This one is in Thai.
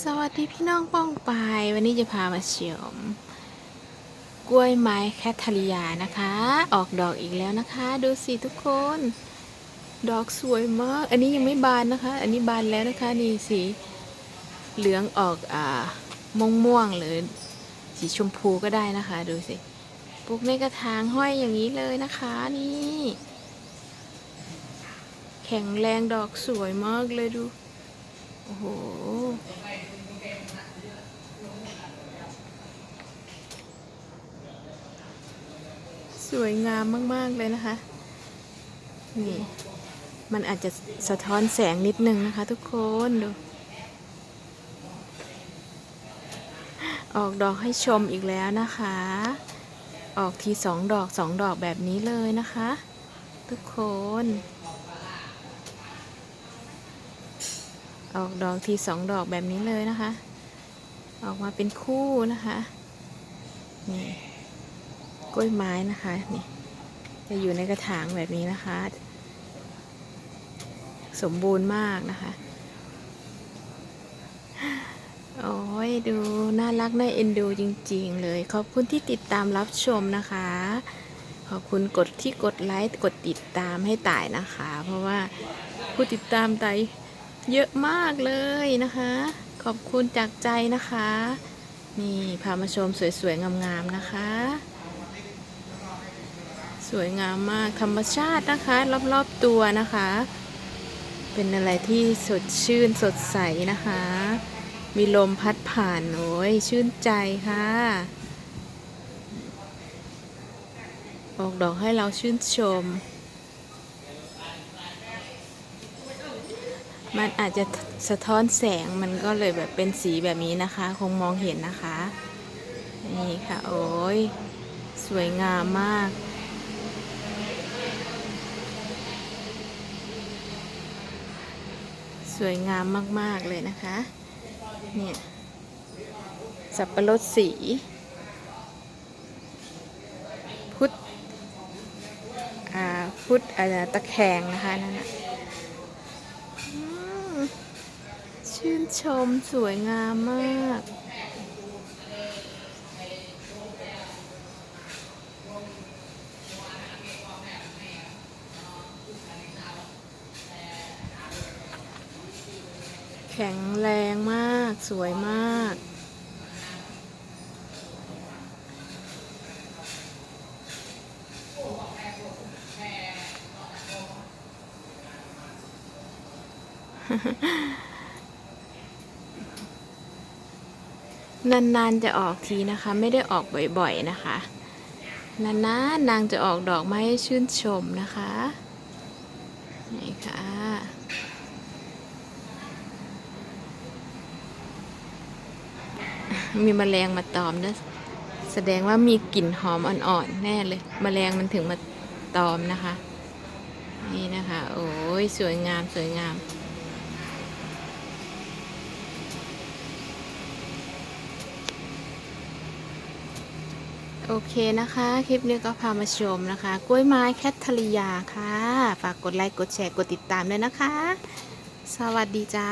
สวัสดีพี่น้องป้องปายวันนี้จะพามาเฉียมกล้วยไม้แคทเทอริยานะคะ ออกดอกอีกแล้วนะคะ ดูสิทุกคน ดอกสวยมาก อันนี้ยังไม่บานนะคะ อันนี้บานแล้วนะคะนี่สีเหลืองออกอ่าม่วงม่วงๆหรือสีชมพูก็ได้นะคะ ดูสิปลูกในกระถางห้อยอย่างนี้เลยนะคะนี่ แข็งแรงดอกสวยมากเลยดู อ้โห สวยงามมาก ๆ เลยนะคะ นี่ มันอาจจะสะท้อนแสงนิดนึงนะคะทุกคนดู ออกดอกให้ชมอีกแล้วนะคะ ออกทีสองดอกสองดอกแบบนี้เลยนะคะ ทุกคน ออกดอกทีสองดอกแบบนี้เลยนะคะ ออกมาเป็นคู่นะคะนี่กล้วยไม้นะคะนี่จะอยู่ในกระถางแบบนี้นะคะ สมบูรณ์มากนะคะ โอ้ยดูน่ารักน่าเอ็นดูจริงๆเลย ขอบคุณที่ติดตามรับชมนะคะ ขอบคุณกดที่กดไลค์กดติดตามให้ต่ายนะคะ เพราะว่าผู้ติดตามต่ เยอะมากเลยนะคะ ขอบคุณจากใจนะคะ นี่พามาชมสวยๆ งามๆนะคะ สวยงามมากธรรมชาตินะคะ รอบๆตัวนะคะ เป็นอะไรที่สดชื่นสดใสนะคะ มีลมพัดผ่านโอ้ยชื่นใจค่ะ ออกดอกให้เราชื่นชม มันอาจจะสะท้อนแสงมันก็เลยแบบเป็นสีแบบนี้นะคะ คงมองเห็นนะคะ นี่ค่ะ โอ้ย สวยงามมาก สวยงามมาก ๆ เลยนะคะ เนี่ย สับปะรดสี พุทธอ่าพุทธอะไรตะแคงนะคะนั่นนะอืม ชมสวยงามมาก แข็งแรงมาก สวยมาก นานๆจะออกทีนะคะ ไม่ได้ออกบ่อยๆนะคะ นานๆนางจะออกดอกไม้ชื่นชมนะคะนี่ค่ะมีแมลงมาตอมนะแสดงว่ามีกลิ่นหอมอ่อนๆแน่เลยแมลงมันถึงมาตอมนะคะ นี่นะคะ โอ้ยสวยงามสวยงาม โอเคนะคะ คลิปนี้ก็พามาชมนะคะ กล้วยไม้แคทเทอริยาค่ะ ฝากกดไลค์ กดแชร์ กดติดตามด้วยนะคะ สวัสดีจ้า